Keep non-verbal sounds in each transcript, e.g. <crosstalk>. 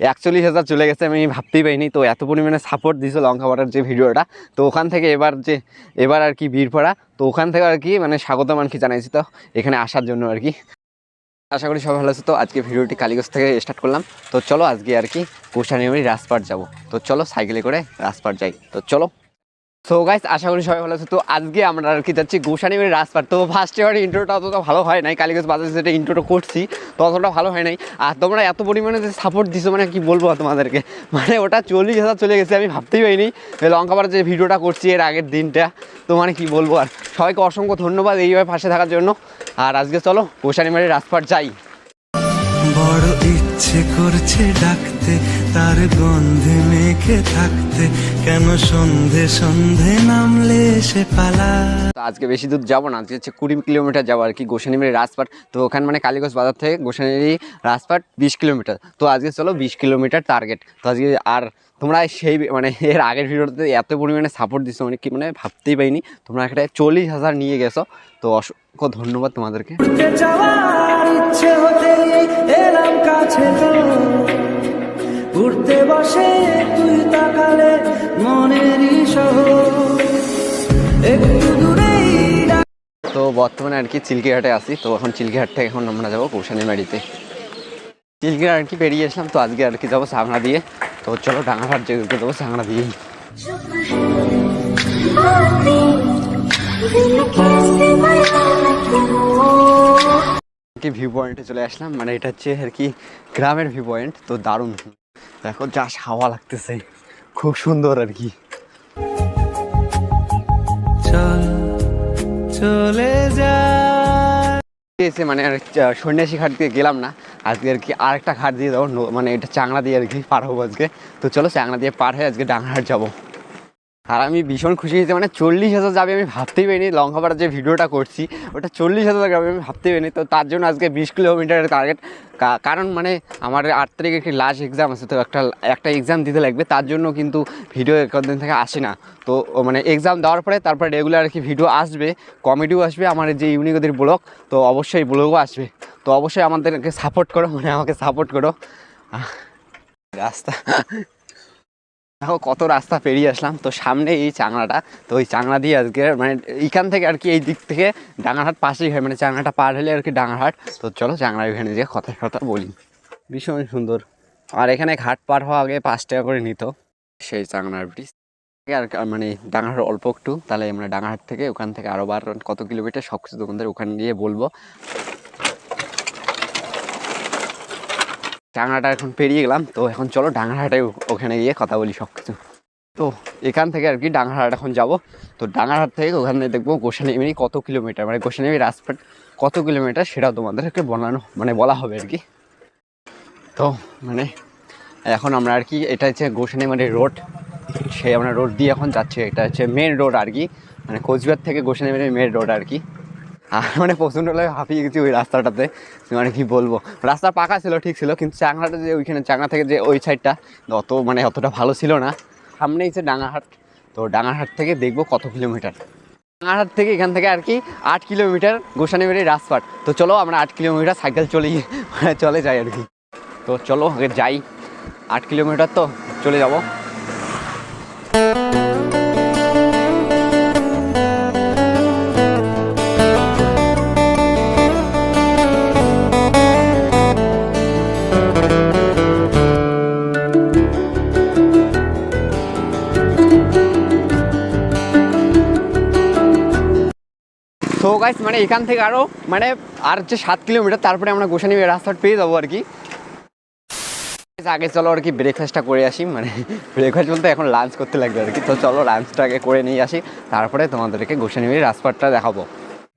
একচল্লিশ হাজার চলে গেছে, আমি ভাবতেই পাইনি তো এত পরিমাণে সাপোর্ট দিয়েছিল লঙ্কা বাটার যে ভিডিওটা। তো ওখান থেকে এবার যে, এবার আর কি ভিড় পড়া। তো ওখান থেকে আর কি মানে স্বাগত মানকি জানাইছি তো, এখানে আসার জন্য আর কি। আশা করি সব ভালো আছে তো, আজকে ভিডিওটি কালীগঞ্জ থেকে স্টার্ট করলাম। তো চলো আজকে আর কি কোষানিমারি রাজপাট যাব। তো চলো সাইকেলে করে রাজপাট যাই। তো চলো। সো গাইস আশা করি সবাই ভালো আছে। তো আজকে আমরা আর কি যাচ্ছি গোসানিবাড়ির রাজপাট তো ফার্স্ট ইয়ার ইন্ট্রোটা অতটা ভালো হয় নাই। কালীগঞ্জ বাজারে যেটা ইন্ট্রোটা করছি, তো অতটা ভালো হয় নাই। আর তোমরা এত পরিমাণে যে সাপোর্ট দিছো মানে কি বলব তোমাদেরকে? <laughs> মানে ওটা চল্লিশ হাজার চলে গেছে, আমি ভাবতেই এই লঙ্কাবার যে ভিডিওটা করছি এর আগের দিনটা, তো মানে কি বলব আর। সবাইকে অসংখ্য ধন্যবাদ এইভাবে পাশে থাকার জন্য। আর আজকে চলো গোসানিবাড়ির রাজপাট যাই। বড় ইচ্ছে করছে ডাকতে, তার গন্ধে থাকতে কেন সন্ধে সন্ধে নামলে সে পালা? তো আজকে বেশি দূর যাব না আজকে হচ্ছে কুড়ি কিলোমিটার যাব আর কি গোসানিবাড়ি রাজপাট। তো ওখানে মানে কালীগঞ্জ বাজার থেকে গোসানিবাড়ি রাজপাট বিশ কিলোমিটার। তো আজকে চলো বিশ কিলোমিটার টার্গেট তো আজকে আর তোমরা সেই মানে <laughs> এর আগের ভিডিওতে এত পরিমাণে সাপোর্ট দিছো মানে কি মানে ভাবতেই পাইনি তোমরা একটা চল্লিশ হাজার নিয়ে গেছো। তো অসংখ্য ধন্যবাদ তোমাদেরকে। ইচ্ছে এলাম কাছে উঠতে বসে, তুই তাকালে একটু তো বর্তমানে আর কি চিলকিহাটে আসি তো এখন চিলকিহাট থেকে এখন আমরা যাব কৌশানীবাড়িতে চিলকিহাট আর কি বেরিয়ে আসলাম তো আজকে আর কি যাব সাংড়া দিয়ে। তো চলো ডাঙাঘাট যেগুলোকে যাব, সাংড়া দিয়েই। কি ভিউ পয়েন্টে চলে আসলাম মানে এটা হচ্ছে আর কি গ্রামের ভিউ পয়েন্ট তো দারুণ। দেখো যা হাওয়া লাগতেছে। খুব সুন্দর আর কি। চলে যা। এসে মানে আর সন্ন্যাসী ঘাট দিয়ে গেলাম না। আজকে আর কি আরেকটা ঘাট দিয়ে যাব মানে এটা চাংড়া দিয়ে আর কি পার হব আজকে। তো চলো চাংড়া দিয়ে পার হয়ে আজকে ডাঙ্গাহাট যাব। আর আমি ভীষণ খুশি হয়েছি মানে চল্লিশ হাজার যাবে আমি ভাবতেই পারিনি লঙ্কাপাড়ার যে ভিডিওটা করছি, ওটা চল্লিশ হাজার যাবে আমি ভাবতেই পারিনি, তো তার জন্য আজকে বিশ কিলোমিটারের টার্গেট কারণ মানে আমার আট তারিখে একটি লাস্ট এক্সাম আছে, তো একটা একটা এক্সাম দিতে লাগবে, তার জন্য কিন্তু ভিডিও কদিন থেকে আসে না। তো মানে এক্সাম দেওয়ার পরে তারপরে রেগুলার আর কি ভিডিও আসবে কমেডিও আসবে, আমার যে ইউনিকদের ব্লগ তো অবশ্যই ব্লগও আসবে। তো অবশ্যই আমাদেরকে সাপোর্ট করো মানে আমাকে সাপোর্ট করো। রাস্তা। দেখো কত রাস্তা পেরিয়ে আসলাম। তো সামনে এই চাংড়াটা, তো ওই চাংড়া দিয়ে আজকে মানে এইখান থেকে আর কি এই দিক থেকে ডাঙারহাট পাশেই হয় মানে চাংড়াটা পার হলে আর কি ডাঙারহাট। তো চলো চাংড়া ওইখানে যে কথা কথা বলি। ভীষণ সুন্দর। আর এখানে ঘাট পার হওয়া আগে পাঁচ টাকা করে নিত, সেই চাংড়ার ব্রিজ আর মানে ডাঙারহাট অল্প একটু, তাহলে আমরা ডাঙারহাট থেকে ওখান থেকে আরও বার কত কিলোমিটার সব কিছু তোমাদের ওখানে গিয়ে বলব। ডাঙাটা এখন পেরিয়ে গেলাম, তো এখন চলো ডাঙারহাটে ওখানে গিয়ে কথা বলি সব কিছু তো এখান থেকে আর কি ডাঙারহাট এখন যাব। তো ডাঙারহাট থেকে ওখানে দেখব গোসানিমিনি কত কিলোমিটার মানে গোসানিমি রাজপাট কত কিলোমিটার সেটাও তোমাদেরকে বলানো মানে বলা হবে আর কি। তো মানে এখন আমরা আর কি, এটা হচ্ছে গোসানিমারি রোড সেই আমরা রোড দিয়ে এখন যাচ্ছি, এটা হচ্ছে মেন রোড আর কি। মানে কোচবিহার থেকে গোসানিমারি মেন রোড আর কি। আর মানে প্রচণ্ড লাগে হাঁপিয়ে গেছি ওই রাস্তাটাতে। মানে কি বলব? রাস্তা পাকা ছিল, ঠিক ছিল, কিন্তু চাংড়াটা যে ওইখানে চাংড়া থেকে যে ওই সাইডটা অত মানে অতটা ভালো ছিল না। সামনেই যে ডাঙাহাট, তো ডাঙাহাট থেকে দেখব কত কিলোমিটার ডাঙাহাট থেকে এখান থেকে আর কি আট কিলোমিটার গোসানিবাড়ি রাজপাট তো চলো আমরা আট কিলোমিটার সাইকেল চলে মানে চলে যাই আর কি। তো চলো আগে যাই, আট কিলোমিটার তো চলে যাব। গাইস মানে এখান থেকে আরও মানে আর যে সাত কিলোমিটার, তারপরে আমরা গোসানি রাস্তাটা পেয়ে যাব আর কি। আগে চলো আর কি ব্রেকফাস্টটা করে আসি মানে ব্রেকফাস্ট বলতে এখন লাঞ্চ করতে লাগবে আর কি। তো চলো লাঞ্চটা আগে করে নিয়ে আসি, তারপরে তোমাদেরকে গোসানিবাড়ির রাজপাটটা দেখাবো।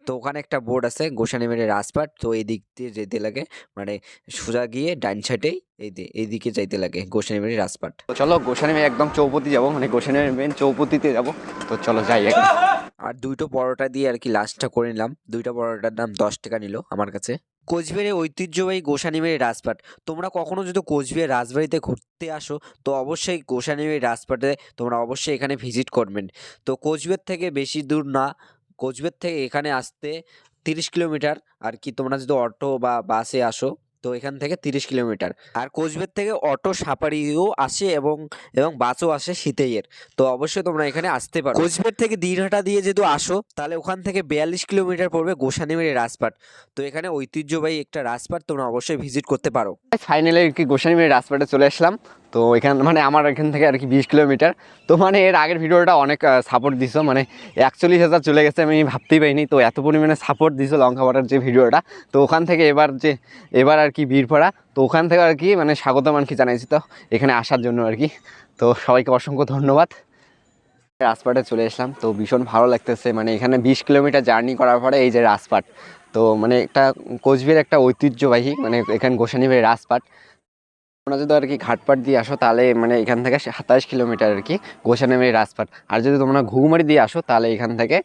তো ওখানে একটা বোর্ড আছে গোসানিমেরের রাজপাট তো এই দিক দিয়ে যেতে লাগে মানে সোজা গিয়ে ডাইন সাইডেই এই এইদিকে যাইতে লাগে গোসানিমেরের রাজপাট তো চলো গোসানিবাড়ি একদম চৌপতি যাব মানে গোসানিবাড়ি মেন চৌপতিতে যাব, তো চলো যাই একদম আর দুইটো পরোটা দিয়ে আর কি লাঞ্চটা করে নিলাম। দুইটা পরোটার দাম দশ টাকা নিল আমার কাছে। কোচবিহারের ঐতিহ্যবাহী গোসানিমের রাজপাট। তোমরা কখনো যদি কোচবিহার রাজবাড়িতে ঘুরতে আসো, তো অবশ্যই গোসানিমের রাজপাটে তোমরা অবশ্যই এখানে ভিজিট করবেন। তো কোচবিহার থেকে বেশি দূর না, কোচবিহার থেকে এখানে আসতে তিরিশ কিলোমিটার। আর কি তোমরা যদি অটো বা বাসে আসো তো এখান থেকে তিরিশ কিলোমিটার। আর কোচবিহার থেকে অটো সাপারিও আসে এবং এবং বাসও আসে শীতেইয়ের। তো অবশ্যই তোমরা এখানে আসতে পারো। কোচবিহার থেকে দিনহাটা দিয়ে যেহেতু আসো, তাহলে ওখান থেকে বিয়াল্লিশ কিলোমিটার পড়বে গোসানিমারি রাজপাট তো এখানে ঐতিহ্যবাহী একটা রাজপাট তোমরা অবশ্যই ভিজিট করতে পারো। ফাইনালি কি গোসানিমের রাজপাটে চলে আসলাম। তো এখান মানে আমার এখান থেকে আর কি বিশ কিলোমিটার। তো মানে এর আগের ভিডিওটা অনেক সাপোর্ট দিছো মানে একচল্লিশ হাজার চলে গেছে, আমি ভাবতেই পাইনি তো এত পরিমাণে সাপোর্ট দিছো লঙ্কা পাড়ার যে ভিডিওটা। তো ওখান থেকে এবার যে, এবার আর কি বীরপাড়া তো ওখান থেকে আর কি মানে স্বাগতম আর কি জানাইছি তো, এখানে আসার জন্য আর কি। তো সবাইকে অসংখ্য ধন্যবাদ। রাজপাটে চলে এসলাম তো ভীষণ ভালো লাগতেছে মানে এখানে বিশ কিলোমিটার জার্নি করার পরে এই যে রাজপাট। তো মানে একটা কোচবিহার একটা ঐতিহ্যবাহী মানে এখানে গোসানিবাড়ি রাজপাট। তোমরা যদি আর কি ঘাটপাট দিয়ে আসো, তাহলে মানে এখান থেকে সাতাশ কিলোমিটার আর কি গোসানিবাড়ি রাজপাট আর যদি তোমরা ঘুঘুমারি দিয়ে আসো, তাহলে এখান থেকে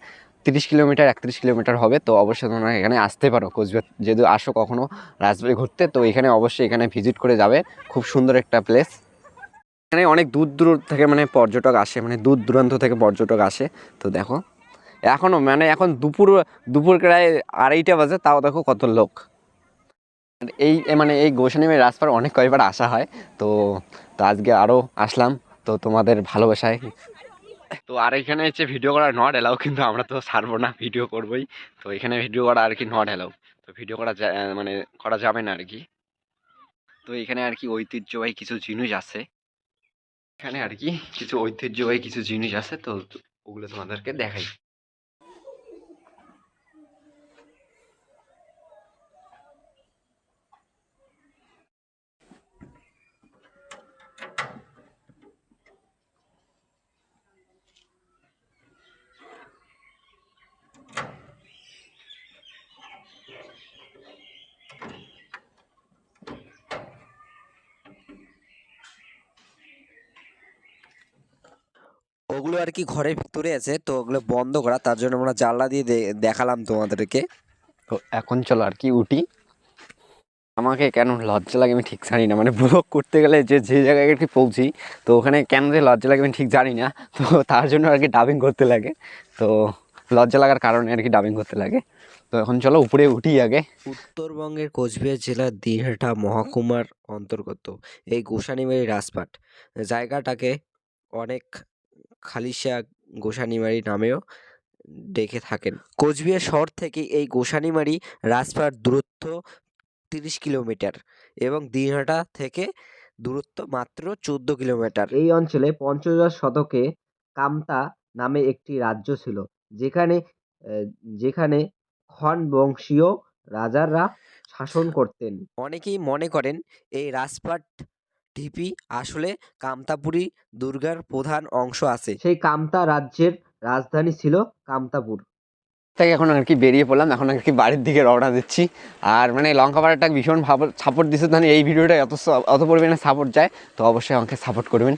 তিরিশ কিলোমিটার, একত্রিশ কিলোমিটার হবে। তো অবশ্যই তোমরা এখানে আসতে পারো। কোচবিহার যদি আসো কখনো রাজবাড়ি ঘুরতে, তো এখানে অবশ্যই এখানে ভিজিট করে যাবে। খুব সুন্দর একটা প্লেস এখানে অনেক দূর দূর থেকে মানে পর্যটক আসে মানে দূর দূরান্ত থেকে পর্যটক আসে। তো দেখো এখনও মানে এখন দুপুর দুপুর প্রায় আড়াইটা বাজে, তাও দেখো কত লোক। এই মানে এই গোসানিমের রাজপার অনেক কয়েকবার আসা হয়। তো তো আজকে আরও আসলাম। তো তোমাদের ভালোবাসায়। তো আর এখানে হচ্ছে ভিডিও করা নট এলাও কিন্তু আমরা তো ছাড়বো না ভিডিও করবোই। তো এখানে ভিডিও করা আর কি নট এলাও তো ভিডিও করা মানে করা যাবে না আর কি। তো এখানে আর কি ঐতিহ্যবাহী কিছু জিনিস আছে। এখানে আর কি কিছু ঐতিহ্যবাহী কিছু জিনিস আছে, তো ওগুলো তোমাদেরকে দেখাই। ওগুলো আর কি ঘরের ভিতরে আছে তো ওগুলো বন্ধ করা তার জন্য আমরা জানলা দিয়ে দেখালাম তোমাদেরকে। তো এখন চলো আর কি উঠি। আমাকে কেন লজ্জা লাগে আমি ঠিক জানি না মানে ব্লগ করতে গেলে যে যে জায়গায় আর কি পৌঁছি তো ওখানে কেন যে লজ্জা লাগে আমি ঠিক জানি না তো তার জন্য আর কি ডাবিং করতে লাগে। তো লজ্জা লাগার কারণে আর কি ডাবিং করতে লাগে। তো এখন চলো উপরে উঠি আগে। উত্তরবঙ্গের কোচবিহার জেলার দিনহাটা মহকুমার অন্তর্গত এই গোসানিমারি রাজপাট। জায়গাটাকে অনেক খালিশা গোসানিমারি নামেও ডেকে থাকেন। কোচবিহার শহর থেকে এই গোসানিমারি রাজপাট দূরত্ব তিরিশ কিলোমিটার এবং দিনহাটা থেকে দূরত্ব মাত্র চোদ্দ কিলোমিটার। এই অঞ্চলে পঞ্চদশ শতকে কামতা নামে একটি রাজ্য ছিল যেখানে যেখানে খন বংশীয় রাজারা শাসন করতেন। অনেকেই মনে করেন এই রাজপাট ঢিপি আসলে কামতাপুরি দুর্গার প্রধান অংশ আছে। সেই কামতা রাজ্যের রাজধানী ছিল কামতাপুর। তাই এখন আর কি বেরিয়ে পড়লাম এখন আর কি বাড়ির দিকে রওনা দিচ্ছি। আর মানে লঙ্কা পাড়াটা ভীষণ সাপোর্ট দিচ্ছে তাহলে এই ভিডিওটা অত স- অত পরিমাণে সাপোর্ট যায় তো অবশ্যই আমাকে সাপোর্ট করবেন।